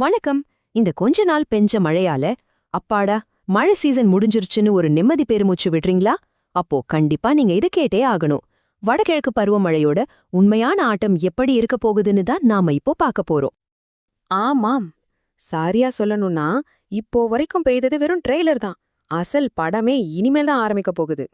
வணக்கம். இந்த கொஞ்ச நாள் பெஞ்ச மழையால அப்பாடா மழை சீசன் முடிஞ்சிருச்சுன்னு ஒரு நிம்மதி பெருமூச்சு விடுறீங்களா? அப்போ கண்டிப்பா நீங்க இத கேட்டே ஆகணும். வடகிழக்கு பருவமழையோட உண்மையான ஆட்டம் எப்படி இருக்க போகுதுன்னு தான் நாம இப்போ பார்க்க போறோம். ஆமாம். சாரியா சொல்லணும்னா இப்போ வரைக்கும் பெய்தது வெறும் ட்ரெய்லர் தான். அசல் படமே இனிமேல் தான் ஆரம்பிக்க போகுது.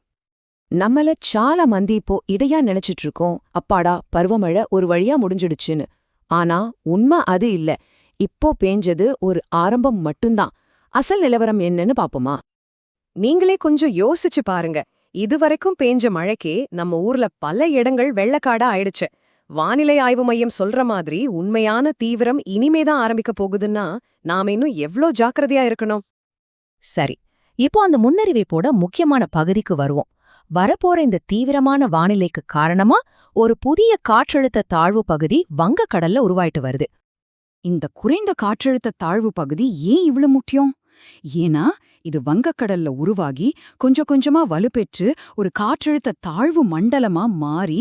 நம்மள சால மந்தி இப்போ இடையா நினைச்சிட்டு இருக்கோம். அப்பாடா பருவமழை ஒரு வழியா முடிஞ்சிடுச்சுன்னு. ஆனா உண்மை அது இல்ல. இப்போ பேஞ்சது ஒரு ஆரம்பம் மட்டும்தான். அசல் நிலவரம் என்னன்னு பாப்போமா? நீங்களே கொஞ்சம் யோசிச்சு பாருங்க. இதுவரைக்கும் பேஞ்ச மழைக்கே நம்ம ஊர்ல பல இடங்கள் வெள்ளக்காடா ஆயிடுச்சு. வானிலை ஆய்வு மையம் சொல்ற மாதிரி உண்மையான தீவிரம் இனிமே தான் ஆரம்பிக்க போகுதுன்னா நாம இன்னும் எவ்ளோ ஜாக்கிரதையா இருக்கணும்? சரி இப்போ அந்த முன்னறிவிப்போட முக்கியமான பகுதிக்கு வருவோம். வரப்போற இந்த தீவிரமான வானிலைக்கு காரணமா ஒரு புதிய காற்றழுத்த தாழ்வு பகுதி வங்கக்கடல்ல உருவாயிட்டு வருது. இந்த குறைந்த காற்றழுத்த தாழ்வு பகுதி ஏன் இவ்வளவு முக்கியம்? ஏன்னா இது வங்கக்கடல்ல உருவாகி கொஞ்சம் கொஞ்சமா வலுப்பெற்று ஒரு காற்றழுத்த தாழ்வு மண்டலமா மாறி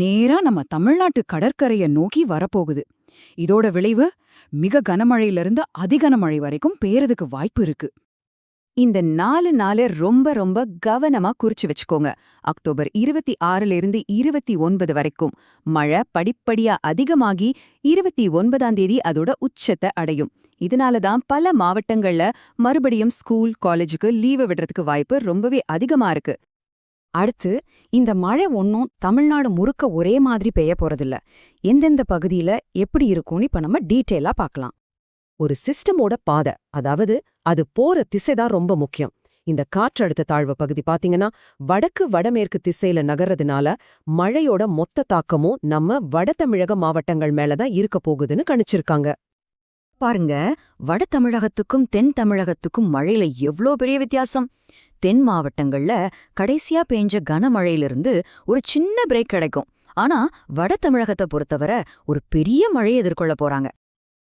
நேரா நம்ம தமிழ்நாட்டு கடற்கரைய நோக்கி வரப்போகுது. இதோட விளைவு மிக கனமழையிலிருந்து அதிகனமழை வரைக்கும் பேரதுக்கு வாய்ப்பு இருக்கு. இந்த நாலு நாளு ரொம்ப ரொம்ப கவனமா குறிச்சு வச்சுக்கோங்க. அக்டோபர் இருபத்தி ஆறுல இருந்து இருபத்தி ஒன்பது வரைக்கும் மழை படிப்படியா அதிகமாகி இருபத்தி ஒன்பதாம் தேதி அதோட உச்சத்தை அடையும். இதனால தான் பல மாவட்டங்கள்ல மறுபடியும் ஸ்கூல் காலேஜுக்கு லீவு விடுறதுக்கு வாய்ப்பு ரொம்பவே அதிகமா இருக்கு. அடுத்து இந்த மழை ஒன்னும் தமிழ்நாடு முறுக்க ஒரே மாதிரி பெய்ய போறதில்ல. எந்தெந்த பகுதியில எப்படி இருக்கும்னு இப்ப நம்ம டீட்டெயிலா பார்க்கலாம். ஒரு சிஸ்டமோட பாதை அதாவது அது போற திசை தான் ரொம்ப முக்கியம். இந்த காற்றழுத்த தாழ்வு பகுதி பாத்தீங்கன்னா வடக்கு வடமேற்கு திசையில நகர்றதுனால மழையோட மொத்த தாக்கமும் நம்ம வட தமிழக மாவட்டங்கள் மேலதான் இருக்க போகுதுன்னு கணிச்சிருக்காங்க. பாருங்க வட தமிழகத்துக்கும் தென் தமிழகத்துக்கும் மழையில எவ்ளோ பெரிய வித்தியாசம்? தென் மாவட்டங்கள்ல கடைசியா பெஞ்ச கனமழையிலிருந்து ஒரு சின்ன பிரேக் கிடைக்கும். ஆனா வட தமிழகத்தை பொறுத்தவரை ஒரு பெரிய மழையை எதிர்கொள்ள போறாங்க.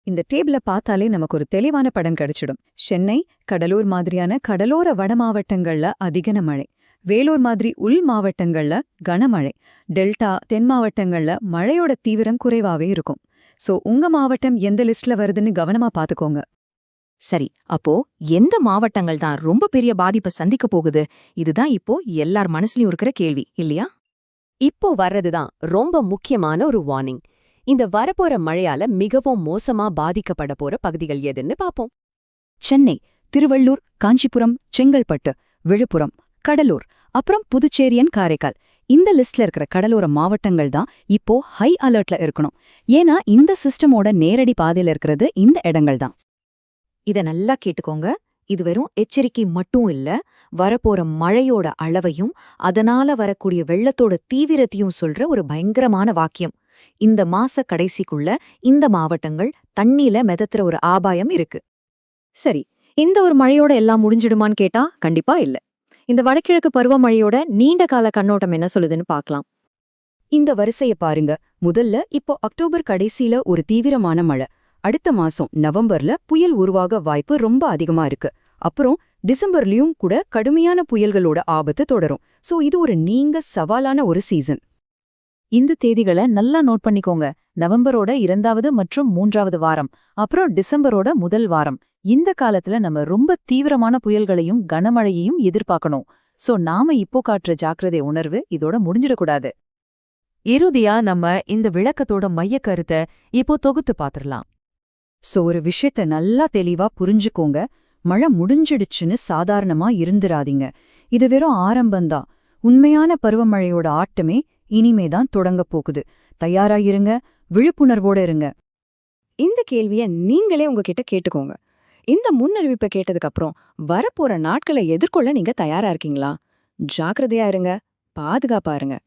இந்த டேபிள பார்த்தாலே நமக்கு ஒரு தெளிவான படம் கிடைச்சிடும். சென்னை கடலூர் மாதிரியான கடலோர வட மாவட்டங்கள்ல அதிகன மழை. வேலூர் மாதிரி உள் மாவட்டங்கள்ல கனமழை டெல்டா தென் மாவட்டங்கள்ல மழையோட தீவிரம் குறைவாவே இருக்கும். சோ உங்க மாவட்டம் எந்த லிஸ்ட்ல வருதுன்னு கவனமா பாத்துக்கோங்க. சரி அப்போ எந்த மாவட்டங்கள் தான் ரொம்ப பெரிய பாதிப்பை சந்திக்க போகுது? இதுதான் இப்போ எல்லார் மனசுலயும் இருக்கிற கேள்வி இல்லையா? இப்போ வர்றதுதான் ரொம்ப முக்கியமான ஒரு வார்னிங் இந்த வரப்போற மழையால மிகவும் மோசமா பாதிக்கப்பட போற பகுதிகள் எதுன்னு பாப்போம். சென்னை திருவள்ளூர் காஞ்சிபுரம் செங்கல்பட்டு விழுப்புரம் கடலூர் அப்புறம் புதுச்சேரியன் காரைக்கால். இந்த லிஸ்ட்ல இருக்கிற கடலோர மாவட்டங்கள் தான் இப்போ ஹை அலர்ட்ல இருக்கணும். ஏன்னா இந்த சிஸ்டமோட நேரடி பாதையில இருக்கிறது இந்த இடங்கள் தான். இத நல்லா கேட்டுக்கோங்க. இது வெறும் எச்சரிக்கை மட்டும் இல்ல வரப்போற மழையோட அளவையும் அதனால வரக்கூடிய வெள்ளத்தோட தீவிரத்தையும் சொல்ற ஒரு பயங்கரமான வாக்கியம். இந்த மாச கடைசிக்குள்ள இந்த மாவட்டங்கள் தண்ணியில மிதத்துற ஒரு ஆபாயம் இருக்கு. சரி இந்த ஒரு மழையோட எல்லாம் முடிஞ்சிடுமான்னு கேட்டா கண்டிப்பா இல்ல. இந்த வடகிழக்கு பருவமழையோட நீண்ட கால கண்ணோட்டம் என்ன சொல்லுதுன்னு பார்க்கலாம் இந்த வரிசைய பாருங்க. முதல்ல இப்போ அக்டோபர் கடைசியில ஒரு தீவிரமான மழை. அடுத்த மாசம் நவம்பர்ல புயல் உருவாக வாய்ப்பு ரொம்ப அதிகமா இருக்கு. அப்புறம் டிசம்பர்லயும் கூட கடுமையான புயல்களோட ஆபத்து தொடரும். சோ இது ஒரு நீங்க சவாலான ஒரு சீசன். இந்த தேதிகளை நல்லா நோட் பண்ணிக்கோங்க. நவம்பரோட இரண்டாவது மற்றும் மூன்றாவது வாரம் அப்புறம் டிசம்பரோட முதல் வாரம். இந்த காலத்துல நம்ம ரொம்ப தீவிரமான புயல்களையும் கனமழையையும் எதிர்பார்க்கணும். சோ நாம இப்போ காட்டுற ஜாக்கிரதை உணர்வு இதோட முடிஞ்சிடக்கூடாது. இறுதியா நம்ம இந்த விளக்கத்தோட மையக் கருத்தை இப்போ தொகுத்து பாத்திரலாம் சோ ஒரு விஷயத்த நல்லா தெளிவா புரிஞ்சுக்கோங்க. மழை முடிஞ்சிடுச்சுன்னு சாதாரணமா இருந்துராதீங்க இது வெறும் ஆரம்பம்தான். உண்மையான பருவமழையோட ஆட்டமே இனிமேதான் தொடங்கப் போகுது. தயாரா இருங்க விழிப்புணர்வோட இருங்க. இந்த கேள்விய நீங்களே உங்ககிட்ட கேட்டுக்கோங்க. இந்த முன்னறிவிப்பை கேட்டதுக்கு அப்புறம் வரப்போற நாட்களை எதிர்கொள்ள நீங்க தயாரா இருக்கீங்களா? ஜாக்கிரதையா இருங்க பாதுகாப்பா இருங்க.